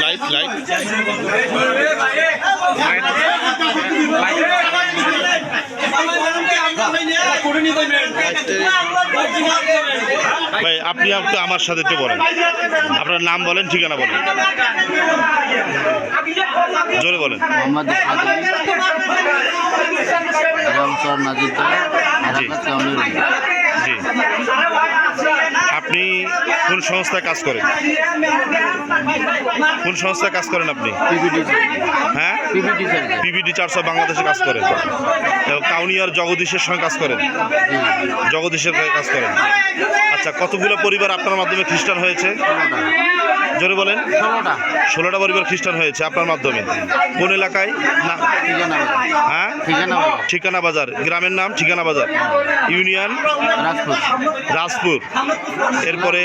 Light light ভাই আপনি একটু আমার সাথে একটু বলেন। আপনার নাম বলেন ঠিকানা বলেন। জোরে বলেন। মোহাম্মদ রামচর জি। আপনি কোন সংস্থায় কাজ করেন? কোন সংস্থায় কাজ করেন আপনি? হ্যাঁ? পিবিডি চারশো বাংলাদেশে কাজ করেন। এবং কাউনিয়ার জগদীশের সঙ্গে কাজ করেন? জগদীশের কাজ করেন। আচ্ছা কতগুলো পরিবার আপনার মাধ্যমে খ্রিস্টান হয়েছে? জোরে বলেন। ষোলোটা। ষোলোটা পরিবার খ্রিস্টান হয়েছে আপনার মাধ্যমে। কোন এলাকায়? না। হ্যাঁ? ঠিকানা ঠিকানা বাজার। গ্রামের নাম ঠিকানা বাজার। ইউনিয়ন? রাজপুর। রাজপুর। এরপরে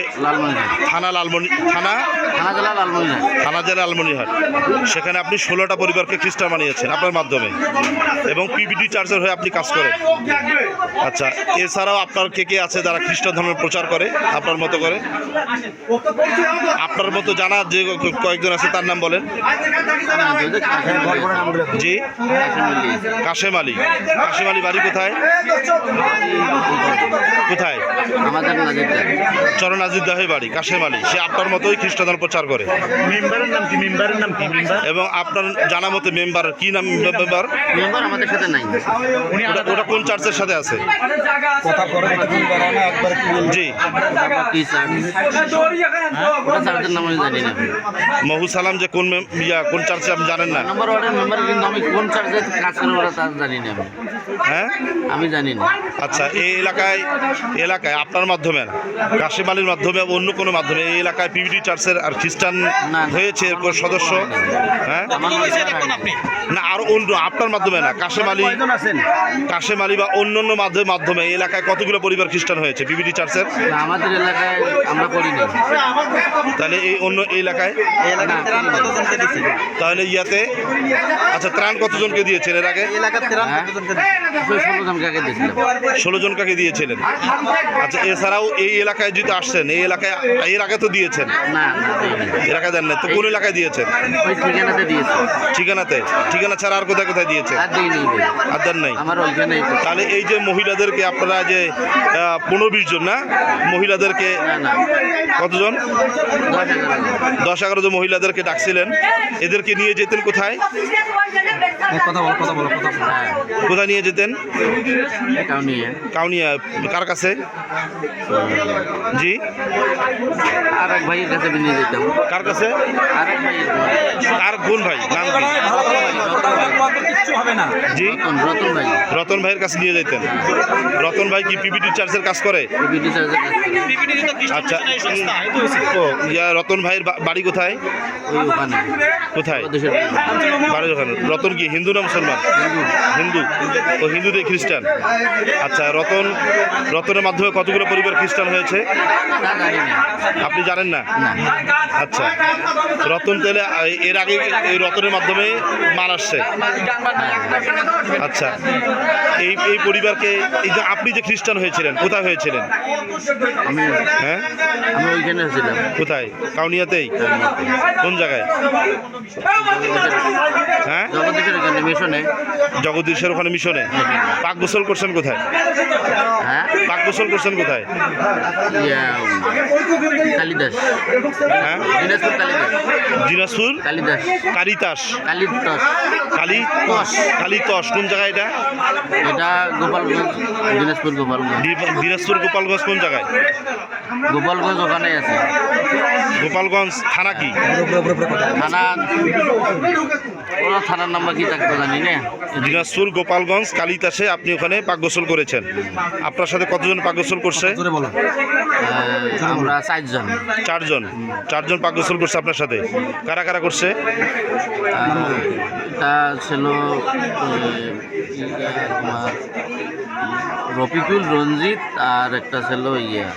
থানা লালমনি থানা? থানা জেলা লালমনিরহাট। থানা জেলা লালমনিরহাট। সেখানে আপনি ষোলোটা পরিবারকে খ্রিস্টান বানিয়েছেন আপনার মাধ্যমে এবং পিবিডি চার্জের হয়ে আপনি কাজ করেন। আচ্ছা এছাড়াও আপনার কে কে আছে যারা খ্রিস্টান ধর্মের প্রচার করে আপনার মতো করে? আপনার মতো জানা যে কয়েকজন আছে তার নাম বলেন। জি। কাশেম আলী। কাশেম আলী বাড়ি কোথায়? কোথায় আমাদের চরণ আজিদ দাহে বাড়ি কাশেম আলী সে আপনার মতোই খ্রিস্টান ধর্ম প্রচার করে। মেম্বারের নাম কি? মেম্বারের নাম কি? মেম্বার? এবং আপনার জানা মতে মেম্বার কি নাম মেম্বার? মেম্বার আমাদের সাথে নাই। ওটা ওটা কোন চার্চের সাথে আছে? জি। মহু সালাম যে কোন ইয়া কোন চার্চে আপনি জানেন না? কোন কাজ করে জানি না হ্যাঁ? আমি জানি না। আচ্ছা এই এলাকায় এলাকায় আপনার মাধ্যমে না কাশিম আলীর মাধ্যমে বা অন্য কোনো মাধ্যমে এই এলাকায় পিভিডি চার্চের আর খ্রিস্টান হয়েছে এরকম সদস্য? হ্যাঁ? না আর অন্য আপনার মাধ্যমে না কাশেম আলী আছেন? কাশেম আলী বা অন্য অন্য মাধ্যমে মাধ্যমে এই এলাকায় কতগুলো পরিবার খ্রিস্টান হয়েছে পিভিডি চার্চের? আমাদের এলাকায় আমরা করি না তাহলে এই অন্য এই এলাকায়? তাহলে ইয়াতে? আচ্ছা ত্রাণ কতজনকে দিয়েছেন এর আগে? হ্যাঁ। ষোলো জনকে দিয়েছিলেন? আচ্ছা এছাড়াও এই এলাকায় যেহেতু আসছেন? এই এলাকায় এর আগে তো দিয়েছেন? না দিইনি। এলাকায় দেন না তো কোন এলাকায় দিয়েছেন? ওই ঠিকানাতে দিয়েছি। ঠিকানাতে? ঠিকানা ছাড়া আর কোথায় কোথায় দিয়েছেন? আর দিইনি আর দেন নাই? আমার তাহলে এই যে মহিলাদেরকে আপনারা যে পনেরো বিশ জন না? মহিলাদেরকে কতজন? দশ এগারো জন। মহিলাদেরকে ডাকছিলেন। এদেরকে নিয়ে যেতেন কোথায়? হ্যাঁ। কোথায় নিয়ে যেতেন? কাউনিয়া। কার কাছে? জি। আর এক ভাইয়ের কাছে নিয়ে যেতাম। কার কাছে? আর এক ভাইয়ের কার কোন ভাই নাম জি। রতন ভাই। রতন ভাইয়ের কাছে নিয়ে যেতেন রতন ভাই কি পিপিটি চার্জের কাজ করে? আচ্ছা ও ইয়া রতন ভাইয়ের বাড়ি কোথায়? ওই ওখানে। কোথায়? ওখানে। রতন কি হিন্দু না মুসলমান? হিন্দু। ও হিন্দুদের খ্রিস্টান। আচ্ছা রতন রতনের মাধ্যমে কতগুলো পরিবার খ্রিস্টান হয়েছে? আপনি জানেন না? আচ্ছা। রতন তেলে এর আগে এই রতনের মাধ্যমে মার আসছে। আচ্ছা। এই এই পরিবারকে এই যে আপনি যে খ্রিস্টান হয়েছিলেন কোথায় হয়েছিলেন? আমি হ্যাঁ? আমি ওইখানে ছিলাম। কোথায়? কাউনিয়াতেই? কোন জায়গায়? হ্যাঁ? জগদীশের ওখানে মিশনে। জগদীশের ওখানে মিশনে? পাক গোসল করছেন কোথায়? হ্যাঁ। পাক গোসল করছেন কোথায়? ইয়া, কালিদাস। হ্যাঁ? দিনাজপুর কালিদাস। দিনাজপুর? কালিদাস। কালিতাস। কালিদাস কালী কালিতস কোন জায়গায় এটা? এটা গোপালগঞ্জ দিনাজপুর গোপালগঞ্জ। দিনাজপুর গোপালগঞ্জ কোন জায়গায়? গোপালগঞ্জ ওখানেই আছে। গোপালগঞ্জ থানা কি? থানা ওরা থানার নাম্বার কি থাকতো জানি না। দিনাজপুর গোপালগঞ্জ কালিতাসে আপনি ওখানে পাক গোসল করেছেন। আপনার সাথে কতজন পাক গোসল করছে আমরা চারজন। চারজন। চারজন পাক গোসল করছে আপনার সাথে। কারা কারা করছে? এটা ছিল তোমার রফিকুল রঞ্জিত আর একটা ছিল ইয়া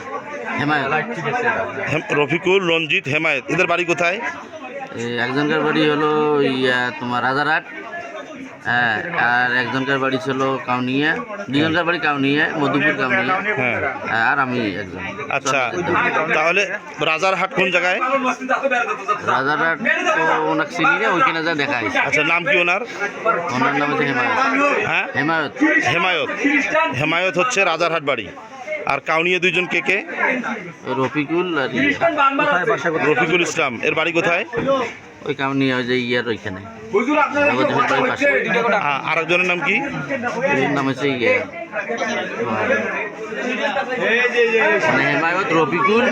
হেমায়ত। হেম- রফিকুল রঞ্জিত হেমায়েত। এদের বাড়ি কোথায়? একজনকার বাড়ি হলো ইয়া তোমার রাজারহাট। হ্যাঁ আর একজনকার বাড়ি ছিল কাউনিয়া দুজনকার বাড়ি কাউনিয়া মধুপুর কাউনিয়া। হ্যাঁ। হ্যাঁ, আর আমি একজন। আচ্ছা তাহলে রাজারহাট কোন জায়গায়? রাজারহাট তো ওনাকে চিনি না ওইখানে যা দেখা হয়েছে আচ্ছা নাম কি ওনার? ওনার নাম হচ্ছে হেমায়ত। হ্যাঁ? হেমায়ত। হেমায়ত। হেমায়ত হচ্ছে রাজারহাট বাড়ি। আর কাউনিয়া দুইজন কে কে? রফিকুল আর। রফিকুল ইসলাম। এর বাড়ি কোথায়? ওই কাউনিয়া ওই যে ইয়ার ওইখানে। পাশে আরেকজনের নাম কি? নাম হচ্ছে ইয়ে। হেমায়ত রফিকুল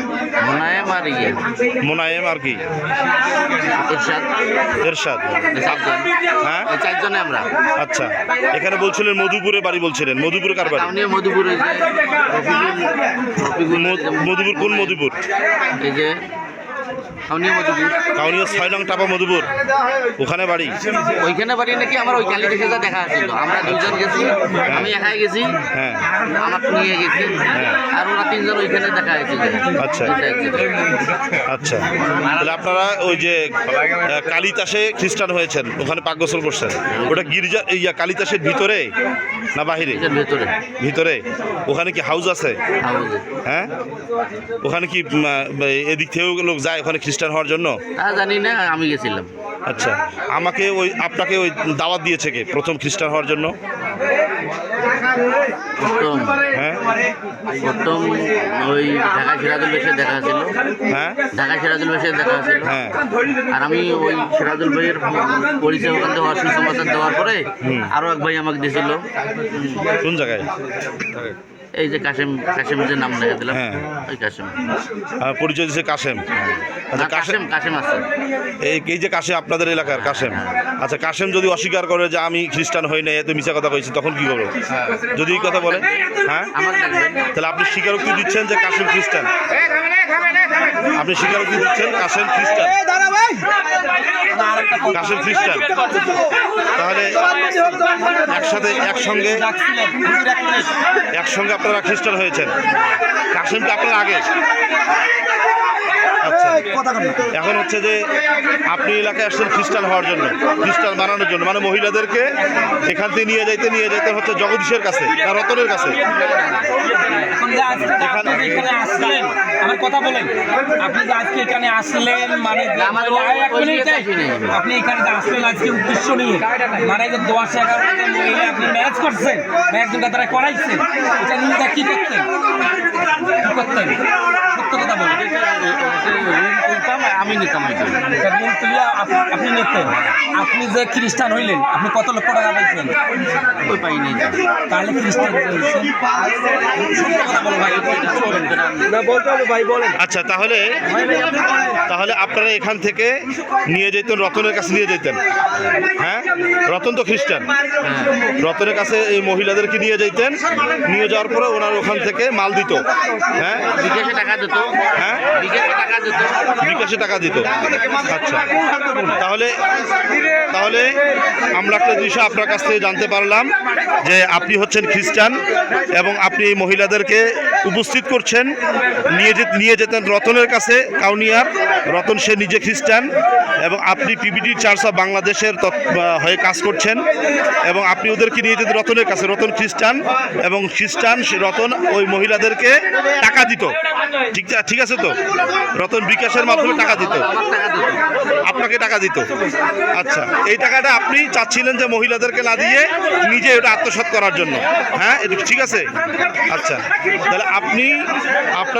মোনায়েম আর ইয়ে। মোনায়েম আর কি? এরশাদ। এরশাদ। হ্যাঁ? চারজনে আমরা। আচ্ছা। এখানে বলছিলেন মধুপুরে বাড়ি বলছিলেন। মধুপুরে কার বাড়ি? মধুপুর যে রফিকুল রফিকুল মধুপুর কোন মধুপুর? এই যে কাউনিয়া ছয় নং টাপা মধুপুর। ওখানে বাড়ি। ওইখানে বাড়ি নাকি আমার ওই কালী দেখে দেখা ছিল আমরা দুজন গেছি আমি একাই গেছি হ্যাঁ। আমার নিয়ে গেছি আর ওরা তিনজন ওইখানে দেখা হয়েছে। আচ্ছা। আচ্ছা। তাহলে আপনারা ওই যে কালিতাসে খ্রিস্টান হয়েছেন ওখানে পাক গোসল করছেন। ওটা গির্জা ইয়া কালিতাসের ভিতরে না বাহিরে? ভিতরে। ওখানে কি হাউস আছে? হ্যাঁ? ওখানে কি এদিক থেকেও লোক যায়? ওখানে খ্রিস্টান হওয়ার জন্য? তা জানি না আমি গেছিলাম। আচ্ছা আমাকে ওই আপনাকে ওই দাওয়াত দিয়েছে কে প্রথম খ্রিস্টান হওয়ার জন্য? প্রথম হ্যাঁ। প্রথম ওই ঢাকা সিরাজুল বেশে দেখা ছিল হ্যাঁ। ঢাকা সিরাজুল বেশে দেখা ছিল হ্যাঁ। আর আমি ওই সিরাজুল ভাইয়ের পরিচয় ওখান থেকে দেওয়ার পরে আরও এক ভাই আমাকে দিয়েছিল। কোন জায়গায়? এই যে কাশেম কাশেম যে নাম লেখা দিলাম। হ্যাঁ। ওই কাশেম। পরিচয় দিচ্ছে কাশেম। আচ্ছা না, কাশেম কাশেম আছে। এই এই যে কাশেম আপনাদের এলাকার কাশেম। আচ্ছা কাশেম যদি অস্বীকার করে যে আমি খ্রিস্টান হই না এত মিশা কথা কইছি তখন কি করব? যদি এই কথা বলে হ্যাঁ? আমার তাহলে আপনি স্বীকারোক্তি দিচ্ছেন যে কাশেম খ্রিস্টান। আপনি স্বীকারোক্তি দিচ্ছেন কাশেম খ্রিস্টান। কাশেম খ্রিস্টান। তাহলে একসাথে একসঙ্গে একসঙ্গে আপনারা খ্রিস্টান হয়েছেন। কাশেমটা আপনার আগে। আচ্ছা এখন হচ্ছে যে আপনি এলাকায় আসছেন খ্রিস্টান হওয়ার জন্য খ্রিস্টান বানানোর জন্য। মানে মহিলাদেরকে এখান থেকে নিয়ে যাইতে নিয়ে যাইতে হচ্ছে জগদীশের কাছে না রতনের কাছে। এখন যে আজকে আপনি এখানে আসলেন আমার কথা বলেন। আপনি যে আজকে এখানে আসলেন মানে। আপনি এখানে যে আসলেন আজকে উদ্দেশ্য নিয়ে মানে যে দশ এগারো মহিলা আপনি ম্যাচ করছেন বা একজন দ্বারা করাইছেন এটা নিয়ে কি করতেন? কি করতেন? সত্য কথা বলেন আমি নিতাম ঋণ তুলিয়া আপনি নিতেন। আপনি যে খ্রিস্টান হইলেন আপনি কত লক্ষ টাকা পাইছেন? ওই পাইনি। তাহলে খ্রিস্টান আচ্ছা তাহলে তাহলে আপনারা এখান থেকে নিয়ে যেতেন রতনের কাছে নিয়ে যেতেন। হ্যাঁ? রতন তো খ্রিস্টান। রতনের কাছে এই মহিলাদেরকে নিয়ে যেতেন নিয়ে যাওয়ার পরে ওনার ওখান থেকে মাল দিত। হ্যাঁ? টাকা দিত। হ্যাঁ? বিকাশে টাকা দিত। আচ্ছা। তাহলে তাহলে আমরা একটা বিষয় আপনার কাছ থেকে জানতে পারলাম যে আপনি হচ্ছেন খ্রিস্টান এবং আপনি এই মহিলাদেরকে উপস্থিত করছেন। নিয়ে যে নিয়ে যেতেন রতনের কাছে, কাউনিয়ার। রতন, সে নিজে খ্রিস্টান এবং আপনি পিবিডি চার্চ অফ বাংলাদেশের হয়ে কাজ করছেন এবং আপনি ওদেরকে নিয়ে যেতেন রতনের কাছে। রতন খ্রিস্টান এবং খ্রিস্টান রতন ওই মহিলাদেরকে টাকা দিত। ঠিক ঠিক আছে তো। রতন বিকাশের মাধ্যমে টাকা দিত। আপনাকে টাকা দিত। আচ্ছা এই টাকাটা আপনি চাচ্ছিলেন যে মহিলাদেরকে না দিয়ে নিজে ওটা আত্মসাত করার জন্য। হ্যাঁ ঠিক আছে? আচ্ছা তাহলে আপনি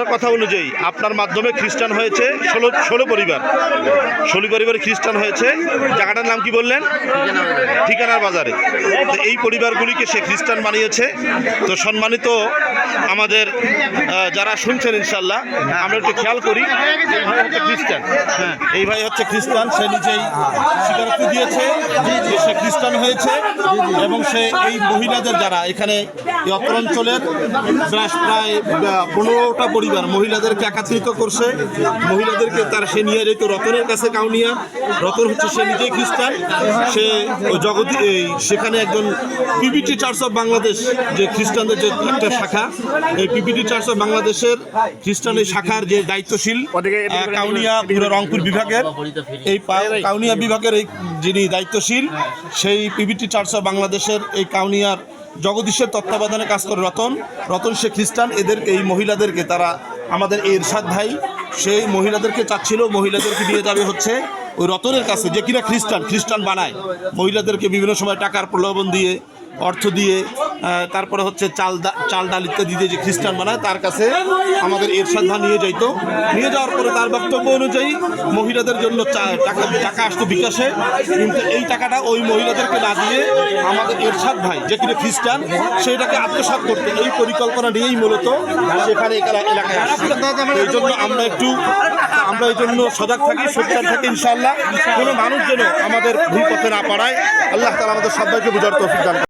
আপনার কথা অনুযায়ী আপনার মাধ্যমে খ্রিস্টান হয়েছে ষোলো ষোলো পরিবার। ষোলো পরিবার খ্রিস্টান হয়েছে। জায়গাটার নাম কি বললেন? ঠিকানার বাজারে। তো এই পরিবারগুলিকে সে খ্রিস্টান বানিয়েছে। তো সম্মানিত আমাদের যারা শুনছেন ইনশাল্লাহ আমরা একটু খেয়াল করি। খ্রিস্টান। এই ভাই হচ্ছে খ্রিস্টান। সে নিজেই স্বীকারোক্তি দিয়েছে যে সে খ্রিস্টান হয়েছে এবং সে এই মহিলাদের যারা এখানে এই অত্তরাঞ্চলের প্রায় প্রায় পনেরোটা পরিবার মহিলাদেরকে একাত্রিত করছে। মহিলাদেরকে তার সে নিয়ে যেত রতনের কাছে কাউনিয়া। রতন হচ্ছে সে নিজেই খ্রিস্টান। সে ওই জগতি এই সেখানে একজন পিবিটি চার্চ অফ বাংলাদেশ যে খ্রিস্টানদের যে একটা শাখা এই পিবিটি চার্চ অফ বাংলাদেশের খ্রিস্টান এই শাখার যে দায়িত্বশীল কাউনিয়া পুরো রংপুর বিভাগের এই কাউনিয়া বিভাগের এই যিনি দায়িত্বশীল সেই পিবিটি চার্চ অফ বাংলাদেশের এই কাউনিয়ার জগদীশের তত্ত্বাবধানে কাজ করে রতন। রতন, সে খ্রিস্টান, এদের এই মহিলাদেরকে তারা আমাদের এই এরশাদ ভাই, সেই মহিলাদেরকে চাচ্ছিল, মহিলাদেরকে দিয়ে যাবে হচ্ছে ওই রতনের কাছে, যে কিনা খ্রিস্টান খ্রিস্টান বানায়। মহিলাদেরকে বিভিন্ন সময় টাকার প্রলোভন দিয়ে অর্থ দিয়ে তারপরে হচ্ছে চাল চাল ডাল ইত্যাদি দিয়ে যে খ্রিস্টান বানায়, তার কাছে আমাদের এরশাদ নিয়ে যাইতো। নিয়ে যাওয়ার পরে তার বক্তব্য অনুযায়ী মহিলাদের জন্য টাকা টাকা আসতো বিকাশে। কিন্তু এই টাকাটা ওই মহিলাদেরকে না দিয়ে আমাদের এরশাদ ভাই, যে কিনা খ্রিস্টান সেটাকে আত্মসাৎ করতে। এই পরিকল্পনা নিয়েই মূলত সেখানে এলা- এলাকায় আসছে এই জন্য আমরা একটু আমরা এই জন্য সজাগ থাকি সোচ্চার থাকি ইনশাল্লাহ কোনো মানুষ যেন আমাদের ভুল পথে না পাড়ায় আল্লাহ তালা আমাদের সবাইকে বুঝার করেন।